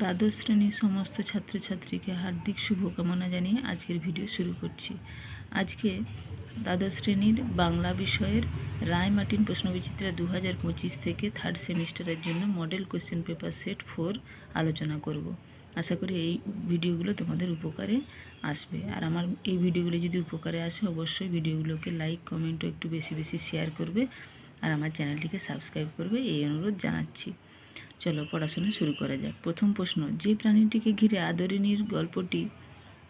দ্বাদশ শ্রেণির সমস্ত ছাত্রছাত্রীকে হার্দিক শুভকামনা জানিয়ে আজকের ভিডিও শুরু করছি। আজকে দ্বাদশ শ্রেণির বাংলা বিষয়ের রায় মার্টিন প্রশ্নবিচিত্রা দু হাজার পঁচিশ থেকে থার্ড সেমিস্টারের জন্য model question paper set four আলোচনা করব। আশা করি এই ভিডিওগুলো তোমাদের উপকারে আসবে। আর আমার এই ভিডিওগুলো যদি উপকারে আসে, অবশ্যই ভিডিওগুলোকে লাইক কমেন্ট ও একটু বেশি বেশি শেয়ার করবে। আর আমার চ্যানেলটিকে সাবস্ক্রাইব করবে, এই অনুরোধ জানাচ্ছি। চলো পড়াশোনা শুরু করা যাক। প্রথম প্রশ্ন, যে প্রাণীটিকে ঘিরে আদরিনীর গল্পটি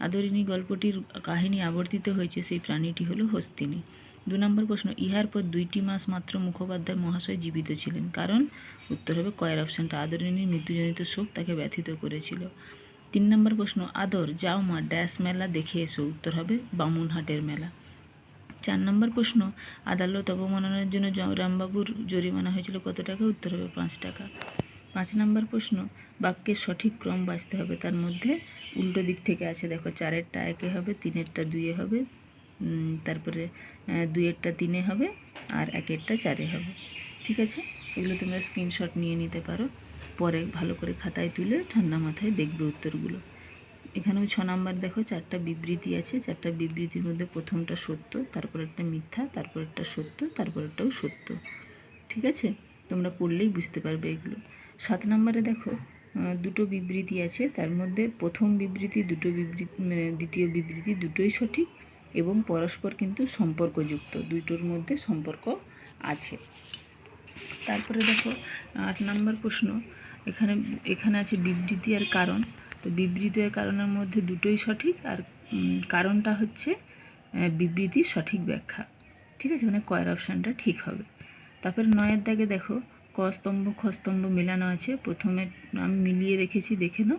আদরিনী গল্পটির কাহিনী আবর্তিত হয়েছে সেই প্রাণীটি হলো হস্তিনী। দু নম্বর প্রশ্ন, ইহার পর দুইটি মাস মাত্র মুখোপাধ্যায় মহাশয় জীবিত ছিলেন। কারণ, উত্তর হবে কয়ের অপশানটা আদরিনীর মৃত্যুজনিত শোক তাকে ব্যথিত করেছিল। তিন নম্বর প্রশ্ন, আদর, যাও মা, ড্যাশ মেলা দেখে এসো। উত্তর হবে বামুনহাটের মেলা। চার নম্বর প্রশ্ন, আদালত অবমাননার জন্য রামবাবুর জরিমানা হয়েছিল কত টাকা? উত্তর হবে পাঁচ টাকা। পাঁচ নম্বর প্রশ্ন বাক্যের সঠিক ক্রম বাঁচতে হবে। তার মধ্যে উল্টো দিক থেকে আছে দেখো চারেরটা একে হবে তিনেরটা দুইয়ে হবে তারপরে আহ, দুইয়েরটা তিনে হবে আর একেরটা চারে হবে। ঠিক আছে? এগুলো তোমরা স্ক্রিনশট নিয়ে নিতে পারো। পরে ভালো করে খাতায় তুলে ঠান্ডা মাথায় দেখবে উত্তরগুলো। এখানেও ছ নাম্বার দেখো চারটা বিবৃতি আছে। চারটা বিবৃতির মধ্যে প্রথমটা সত্য তারপর একটা মিথ্যা তারপর একটা সত্য তারপর একটাও সত্য। ঠিক আছে? তোমরা পড়লেই বুঝতে পারবে এগুলো। সাত নম্বরে দেখো দুটো বিবৃতি আছে। তার মধ্যে প্রথম বিবৃতি, দুটো বিবৃতি মানে দ্বিতীয় বিবৃতি দুটোই সঠিক এবং পরস্পর কিন্তু সম্পর্কযুক্ত, দুটোর মধ্যে সম্পর্ক আছে। তারপরে দেখো, আট নম্বর প্রশ্ন, এখানে এখানে আছে বিবৃতি আর কারণ। তো বিবৃতি আর কারণের মধ্যে দুটোই সঠিক আর কারণটা হচ্ছে বিবৃতি সঠিক ব্যাখ্যা। ঠিক আছে? মানে কয়ের অপশানটা ঠিক হবে। তারপরে নয়ের দাগে দেখো ক স্তম্ভ খ স্তম্ভ মেলানো আছে। প্রথমে আমি মিলিয়ে রেখেছি দেখে নাও।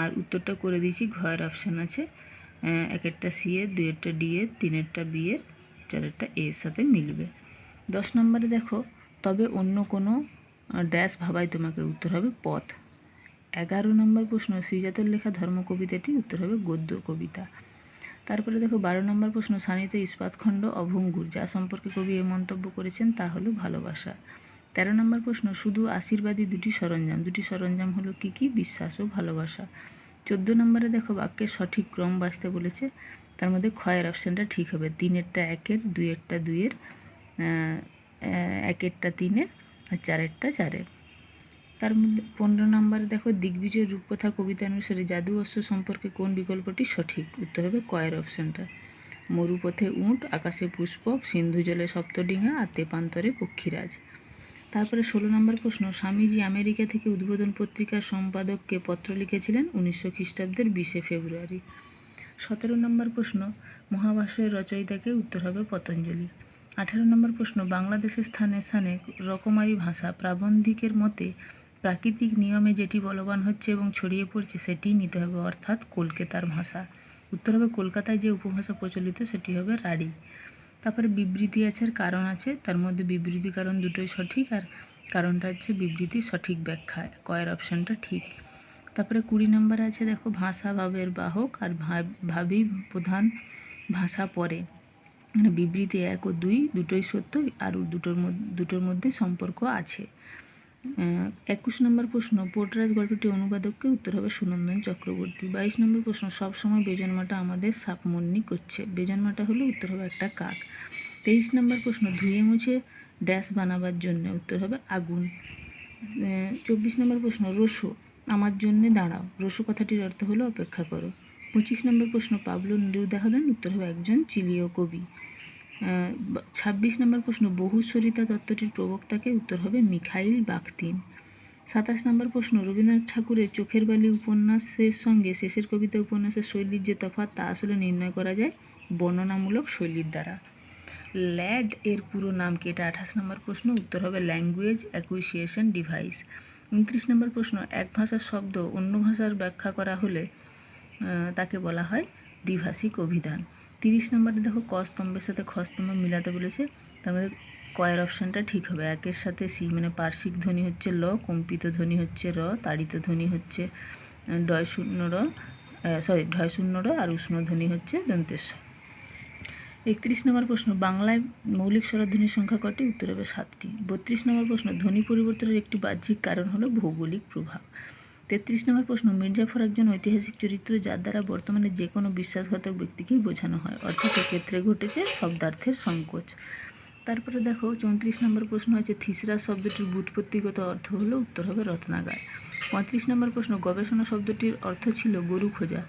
আর উত্তরটা করে দিয়েছি ঘয়ের অপশান আছে। আহ, একেরটা সি এর দুয়েরটা ডি এর তিনেরটা বি এর চারেরটা এর সাথে মিলবে। দশ নম্বরে দেখো তবে অন্য কোনো ড্যাশ ভাবায় তোমাকে উত্তর হবে পথ। এগারো নম্বর প্রশ্ন শ্রীজাতর লেখা ধর্ম কবিতাটি উত্তর হবে গদ্য কবিতা। তারপরে দেখো বারো নম্বর প্রশ্ন, সানিত ইস্পাতখণ্ড অভঙ্গুর, যা সম্পর্কে কবি এ মন্তব্য করেছেন তা হলো ভালোবাসা। তেরো নম্বর প্রশ্ন, শুধু আশীর্বাদী দুটি সরঞ্জাম দুটি সরঞ্জাম হলো কি কি? বিশ্বাস ও ভালোবাসা। চোদ্দ নম্বরে দেখো বাক্যের সঠিক ক্রম বাঁচতে বলেছে, তার মধ্যে ক্ষয়ের অপশানটা ঠিক হবে, তিনেরটা একের দুইয়েরটা দুইয়ের একেরটা তিনের, আর চারেরটা চারের। তার মধ্যে পনেরো নম্বরে দেখো দিগ্বিজয় রূপকথা কবিতা অনুসারে জাদু অশ্ব সম্পর্কে কোন বিকল্পটি সঠিক? উত্তর হবে কয়ের অপশানটা। মরুপথে উঁট, আকাশে পুষ্পক, সিন্ধু জলে সপ্তডিঙা আর তেপান্তরে পক্ষীরাজ। তারপরে ষোলো নম্বর প্রশ্ন, স্বামীজি আমেরিকা থেকে উদ্বোধন পত্রিকার সম্পাদককে পত্র লিখেছিলেন উনিশশো খ্রিস্টাব্দের বিশে ফেব্রুয়ারি। সতেরো নম্বর প্রশ্ন, মহাভাষ্যের রচয়িতাকে উত্তর হবে পতঞ্জলি। আঠারো নম্বর প্রশ্ন, বাংলাদেশের স্থানে স্থানে রকমারি ভাষা প্রাবন্ধিকের মতে প্রাকৃতিক নিয়মে যেটি বলবান হচ্ছে এবং ছড়িয়ে পড়ছে সেটিই নিতে হবে অর্থাৎ কলকাতার ভাষা। উত্তর হবে কলকাতায় যে উপভাষা প্রচলিত সেটি হবে রাঢ়ী। তারপরে বিবৃতি আছে কারণ আছে। তার মধ্যে বিবৃতি কারণ দুটোই সঠিক আর কারণটা হচ্ছে বিবৃতি সঠিক ব্যাখ্যা। কয়ের অপশানটা ঠিক। তারপরে কুড়ি নম্বরে আছে, দেখো, ভাষা ভাবের বাহক আর ভাব প্রধান ভাষা পরে। মানে বিবৃতি এক ও দুই দুটোই সত্য আর দুটোর মধ্যে দুটোর মধ্যে সম্পর্ক আছে। একুশ নম্বর প্রশ্ন পোর্টরাজ গল্পটি অনুবাদককে উত্তর হবে সুনন্দন চক্রবর্তী। বাইশ নম্বর প্রশ্ন সবসময় বেজন্মাটা আমাদের সাপমন্নি করছে। বেজন্মাটা হলো উত্তর হবে একটা কাক। তেইশ নম্বর প্রশ্ন, ধুয়ে মুছে ড্যাশ বানাবার জন্য উত্তর হবে আগুন। চব্বিশ নম্বর প্রশ্ন, রসো, আমার জন্যে দাঁড়াও। রসো কথাটির অর্থ হলো অপেক্ষা করো। পঁচিশ নম্বর প্রশ্ন, পাবলো নেরুদা হলেন উত্তর হবে একজন চিলীয় কবি। ছাব্বিশ নম্বর প্রশ্ন, বহুস্বরিতা তত্ত্বটির প্রবক্তাকে উত্তর হবে মিখাইল বাখতিন। সাতাশ নম্বর প্রশ্ন, রবীন্দ্রনাথ ঠাকুরের চোখের বালি উপন্যাসের সঙ্গে শেষের কবিতা উপন্যাসের শৈলীর যে তফাৎ, তা আসলে নির্ণয় করা যায় বর্ণনামূলক শৈলীর দ্বারা। ল্যাড এর পুরো নাম কি এটা আঠাশ নম্বর প্রশ্ন, উত্তর হবে ল্যাঙ্গুয়েজ অ্যাকুইসিয়েশন ডিভাইস। উনত্রিশ নম্বর প্রশ্ন, এক ভাষার শব্দ অন্য ভাষার ব্যাখ্যা করা হলে তাকে বলা হয় দ্বিভাষিক অভিধান। তিরিশ নম্বরে দেখো, ক স্তম্ভের সাথে খ স্তম্ভ মিলাতে বলেছে, তার মধ্যে কয়ের অপশানটা ঠিক হবে। একের সাথে সি মানে পার্শ্বিক ধ্বনি হচ্ছে ল, কম্পিত ধ্বনি হচ্ছে র, তাড়িত ধ্বনি হচ্ছে ডয় শূন্য র সরি ঢয় শূন্য র আর উষ্ণ ধ্বনি হচ্ছে দন্তেশ্বর। একত্রিশ নম্বর প্রশ্ন, বাংলায় মৌলিক স্বরধ্বনির সংখ্যা কটি? উত্তর হবে সাতটি। বত্রিশ নম্বর প্রশ্ন, ধ্বনি পরিবর্তনের একটি বাহ্যিক কারণ হলো ভৌগোলিক প্রভাব। তেত্রিশ নম্বর প্রশ্ন, মির্জাফর একজন ঐতিহাসিক চরিত্র যার দ্বারা বর্তমানে যে কোনো বিশ্বাসঘাতক ব্যক্তিকেই বোঝানো হয়, অর্থাৎ ক্ষেত্রে ঘটেছে শব্দার্থের সংকোচ। তারপরে দেখো, চৌত্রিশ নম্বর প্রশ্ন আছে থিসরা শব্দটির ব্যুৎপত্তিগত অর্থ হলো উত্তর হবে রত্নাগার। পঁয়ত্রিশ নম্বর প্রশ্ন, গবেষণা শব্দটির অর্থ ছিল গরু খোঁজা,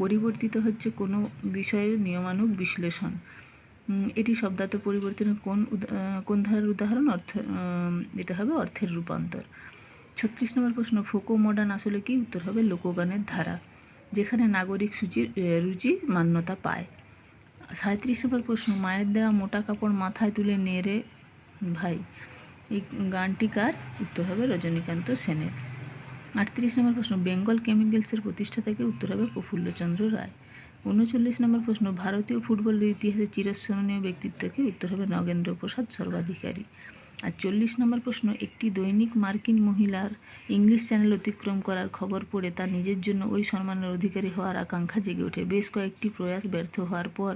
পরিবর্তিত হচ্ছে কোনো বিষয়ের নিয়মানুগ বিশ্লেষণ। এটি শব্দার্থ পরিবর্তনের কোন কোন ধারার উদাহরণ? অর্থ এটা হবে অর্থের রূপান্তর। ছত্রিশ নম্বর প্রশ্ন, ফোকো মডার্ন আসলে কি? উত্তর হবে লোকগানের ধারা, যেখানে নাগরিক সূচির রুচি মান্যতা পায়। সাঁত্রিশ নম্বর প্রশ্ন, মায়ের দেওয়া মোটা কাপড় মাথায় তুলে নেড়ে ভাই। এই গানটি কার? উত্তর হবে রজনীকান্ত সেনের। আটত্রিশ নম্বর প্রশ্ন, বেঙ্গল কেমিক্যালসের প্রতিষ্ঠাতাকে উত্তর হবে প্রফুল্লচন্দ্র রায়। উনচল্লিশ নম্বর প্রশ্ন, ভারতীয় ফুটবলের ইতিহাসে চিরস্মরণীয় ব্যক্তিত্বকে উত্তর হবে নগেন্দ্র প্রসাদ সর্বাধিকারী। আর চল্লিশ নম্বর প্রশ্ন, একটি দৈনিক মার্কিন মহিলার ইংলিশ চ্যানেল অতিক্রম করার খবর পড়ে তার নিজের জন্য ওই সম্মানের অধিকারী হওয়ার আকাঙ্ক্ষা জেগে ওঠে। বেশ কয়েকটি প্রয়াস ব্যর্থ হওয়ার পর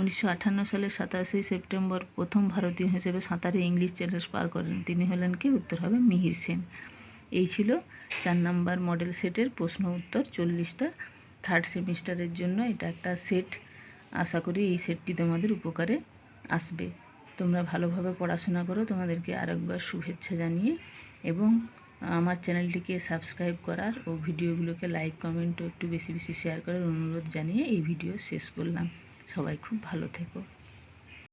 উনিশশো আটান্ন সালের সাতাশে সেপ্টেম্বর প্রথম ভারতীয় হিসেবে সাঁতারে ইংলিশ চ্যানেল পার করেন। তিনি হলেন কি? উত্তর হবে মিহির সেন। এই ছিল চার নাম্বার মডেল সেটের প্রশ্ন উত্তর। চল্লিশটা থার্ড সেমিস্টারের জন্য এটা একটা সেট। আশা করি এই সেটটি তোমাদের উপকারে আসবে। তোমরা ভালোভাবে পড়াশোনা করো। তোমাদেরকে আরেকবার শুভেচ্ছা জানিয়ে এবং আমার চ্যানেলটিকে সাবস্ক্রাইব করার ও ভিডিওগুলোকে লাইক, কমেন্ট ও একটু বেশি বেশি শেয়ার করার অনুরোধ জানিয়ে এই ভিডিও শেষ করলাম। সবাই খুব ভালো থেকো।